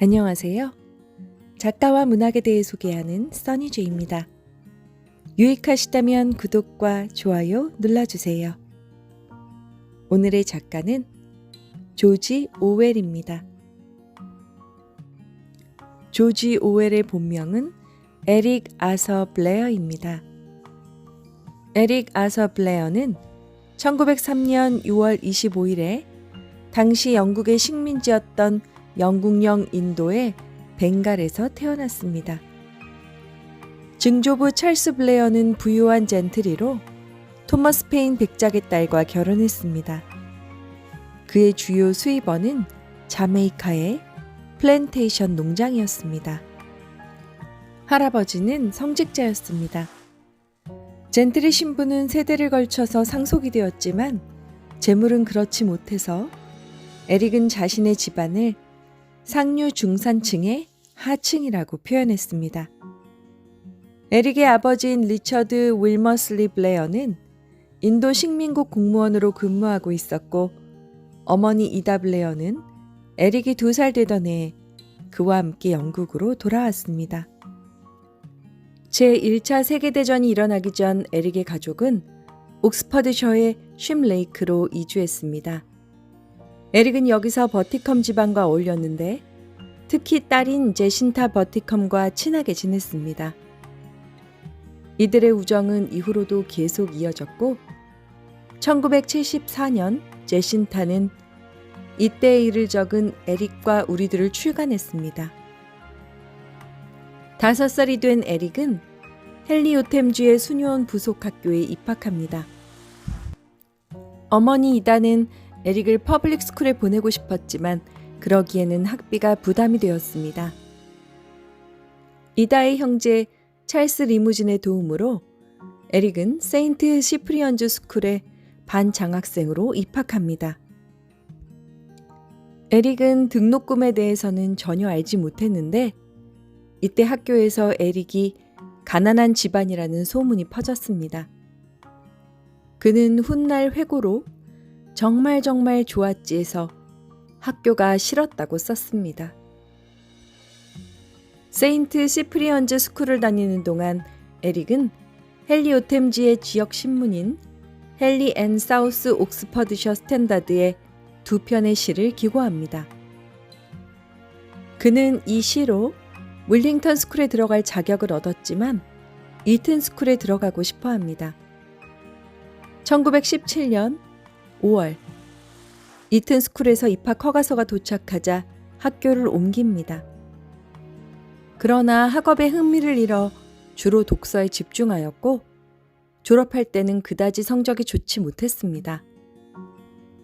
안녕하세요. 작가와 문학에 대해 소개하는 써니제입니다. 유익하시다면 구독과 좋아요 눌러주세요. 오늘의 작가는 조지 오웰입니다. 조지 오웰의 본명은 에릭 아서 블레어입니다. 에릭 아서 블레어는 1903년 6월 25일에 당시 영국의 식민지였던 영국령 인도의 벵갈에서 태어났습니다. 증조부 찰스 블레어는 부유한 젠트리로 토머스 페인 백작의 딸과 결혼했습니다. 그의 주요 수입원은 자메이카의 플랜테이션 농장이었습니다. 할아버지는 성직자였습니다. 젠트리 신부는 세대를 걸쳐서 상속이 되었지만 재물은 그렇지 못해서 에릭은 자신의 집안을 상류 중산층의 하층이라고 표현했습니다. 에릭의 아버지인 리처드 윌머슬리 블레어는 인도 식민국 공무원으로 근무하고 있었고 어머니 이다 블레어는 에릭이 두 살 되던 해에 그와 함께 영국으로 돌아왔습니다. 제1차 세계대전이 일어나기 전 에릭의 가족은 옥스퍼드셔의 쉼레이크로 이주했습니다. 에릭은 여기서 버티컴 집안과 어울렸는데 특히 딸인 제신타 버티컴과 친하게 지냈습니다. 이들의 우정은 이후로도 계속 이어졌고 1974년 제신타는 이때의 일을 적은 에릭과 우리들을 출간했습니다. 다섯 살이 된 에릭은 헨리오템주의 수녀원 부속학교에 입학합니다. 어머니 이다는 에릭을 퍼블릭 스쿨에 보내고 싶었지만 그러기에는 학비가 부담이 되었습니다. 이다의 형제 찰스 리무진의 도움으로 에릭은 세인트 시프리언즈 스쿨에 반장학생으로 입학합니다. 에릭은 등록금에 대해서는 전혀 알지 못했는데 이때 학교에서 에릭이 가난한 집안이라는 소문이 퍼졌습니다. 그는 훗날 회고로 정말 정말 좋았지에서 학교가 싫었다고 썼습니다. 세인트 시프리언즈 스쿨을 다니는 동안 에릭은 헨리 오템지의 지역 신문인 헨리 앤 사우스 옥스퍼드셔 스탠다드에 두 편의 시를 기고합니다. 그는 이 시로 윌링턴 스쿨에 들어갈 자격을 얻었지만 이튼 스쿨에 들어가고 싶어 합니다. 1917년 5월 이튼 스쿨에서 입학 허가서가 도착하자 학교를 옮깁니다. 그러나 학업에 흥미를 잃어 주로 독서에 집중하였고 졸업할 때는 그다지 성적이 좋지 못했습니다.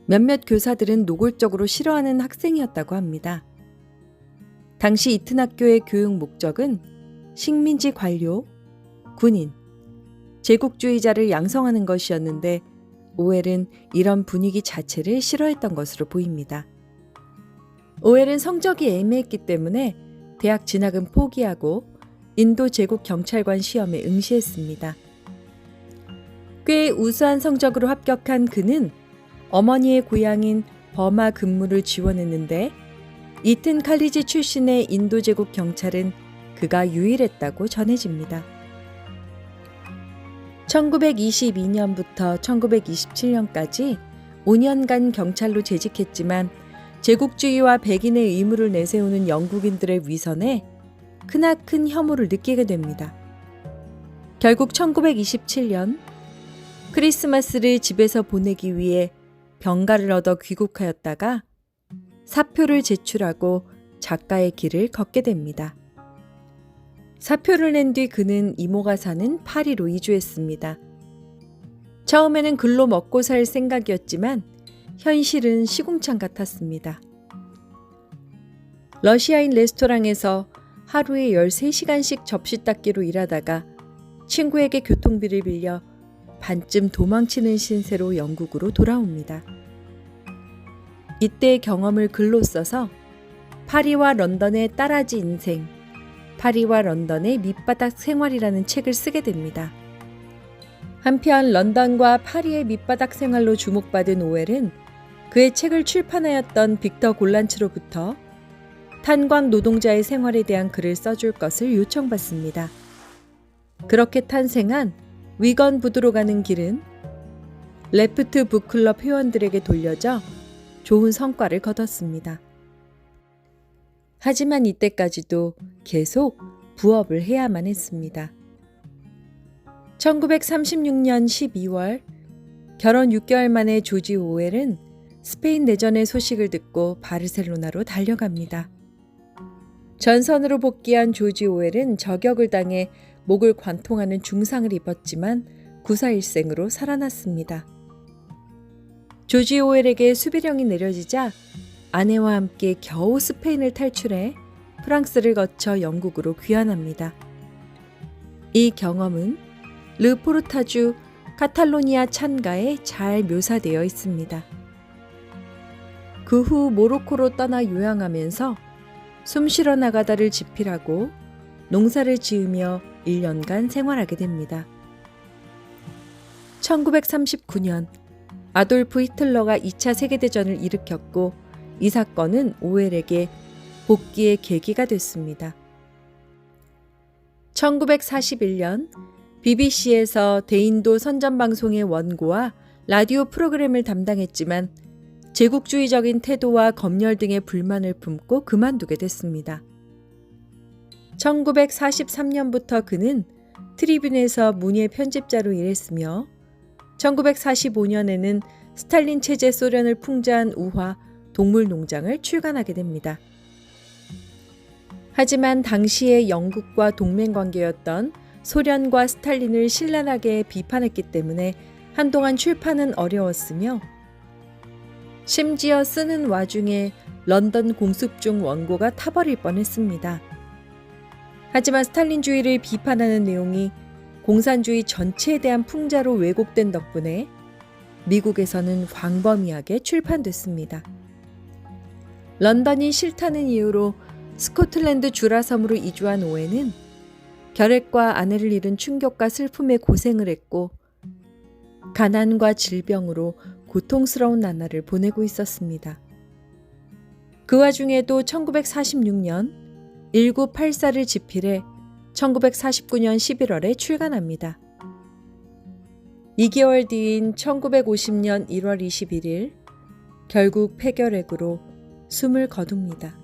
몇몇 교사들은 노골적으로 싫어하는 학생이었다고 합니다. 당시 이튼 학교의 교육 목적은 식민지 관료, 군인, 제국주의자를 양성하는 것이었는데 오웰은 이런 분위기 자체를 싫어했던 것으로 보입니다. 오웰은 성적이 애매했기 때문에 대학 진학은 포기하고 인도 제국 경찰관 시험에 응시했습니다. 꽤 우수한 성적으로 합격한 그는 어머니의 고향인 버마 근무를 지원했는데 이튼 칼리지 출신의 인도 제국 경찰은 그가 유일했다고 전해집니다. 1922년부터 1927년까지 5년간 경찰로 재직했지만 제국주의와 백인의 의무를 내세우는 영국인들의 위선에 크나큰 혐오를 느끼게 됩니다. 결국 1927년 크리스마스를 집에서 보내기 위해 병가를 얻어 귀국하였다가 사표를 제출하고 작가의 길을 걷게 됩니다. 사표를 낸 뒤 그는 이모가 사는 파리로 이주했습니다. 처음에는 글로 먹고 살 생각이었지만 현실은 시궁창 같았습니다. 러시아인 레스토랑에서 하루에 13시간씩 접시 닦기로 일하다가 친구에게 교통비를 빌려 반쯤 도망치는 신세로 영국으로 돌아옵니다. 이때의 경험을 글로 써서 파리와 런던의 따라지 인생, 파리와 런던의 밑바닥 생활이라는 책을 쓰게 됩니다. 한편 런던과 파리의 밑바닥 생활로 주목받은 오웰은 그의 책을 출판하였던 빅터 골란츠로부터 탄광 노동자의 생활에 대한 글을 써줄 것을 요청받습니다. 그렇게 탄생한 위건 부두로 가는 길은 레프트 북클럽 회원들에게 돌려져 좋은 성과를 거뒀습니다. 하지만 이때까지도 계속 부업을 해야만 했습니다. 1936년 12월 결혼 6개월 만에 조지 오웰은 스페인 내전의 소식을 듣고 바르셀로나로 달려갑니다. 전선으로 복귀한 조지 오웰은 저격을 당해 목을 관통하는 중상을 입었지만 구사일생으로 살아났습니다. 조지 오웰에게 수비령이 내려지자 아내와 함께 겨우 스페인을 탈출해 프랑스를 거쳐 영국으로 귀환합니다. 이 경험은 르포르타주 카탈로니아 찬가에 잘 묘사되어 있습니다. 그 후 모로코로 떠나 요양하면서 숨 쉬러 나가다를 집필하고 농사를 지으며 1년간 생활하게 됩니다. 1939년 아돌프 히틀러가 2차 세계대전을 일으켰고 이 사건은 오웰에게 복귀의 계기가 됐습니다. 1941년 BBC에서 대인도 선전방송의 원고와 라디오 프로그램을 담당했지만 제국주의적인 태도와 검열 등의 불만을 품고 그만두게 됐습니다. 1943년부터 그는 트리뷴에서 문예 편집자로 일했으며 1945년에는 스탈린 체제 소련을 풍자한 우화 동물 농장을 출간하게 됩니다. 하지만 당시의 영국과 동맹 관계였던 소련과 스탈린을 신랄하게 비판했기 때문에 한동안 출판은 어려웠으며 심지어 쓰는 와중에 런던 공습중 원고가 타버릴 뻔했습니다. 하지만 스탈린주의를 비판하는 내용이 공산주의 전체에 대한 풍자로 왜곡된 덕분에 미국에서는 광범위하게 출판됐습니다. 런던이 싫다는 이유로 스코틀랜드 주라섬으로 이주한 오웬은 결핵과 아내를 잃은 충격과 슬픔에 고생을 했고 가난과 질병으로 고통스러운 나날을 보내고 있었습니다. 그 와중에도 1946년 1984를 집필해 1949년 11월에 출간합니다. 2개월 뒤인 1950년 1월 21일 결국 폐결핵으로 숨을 거둡니다.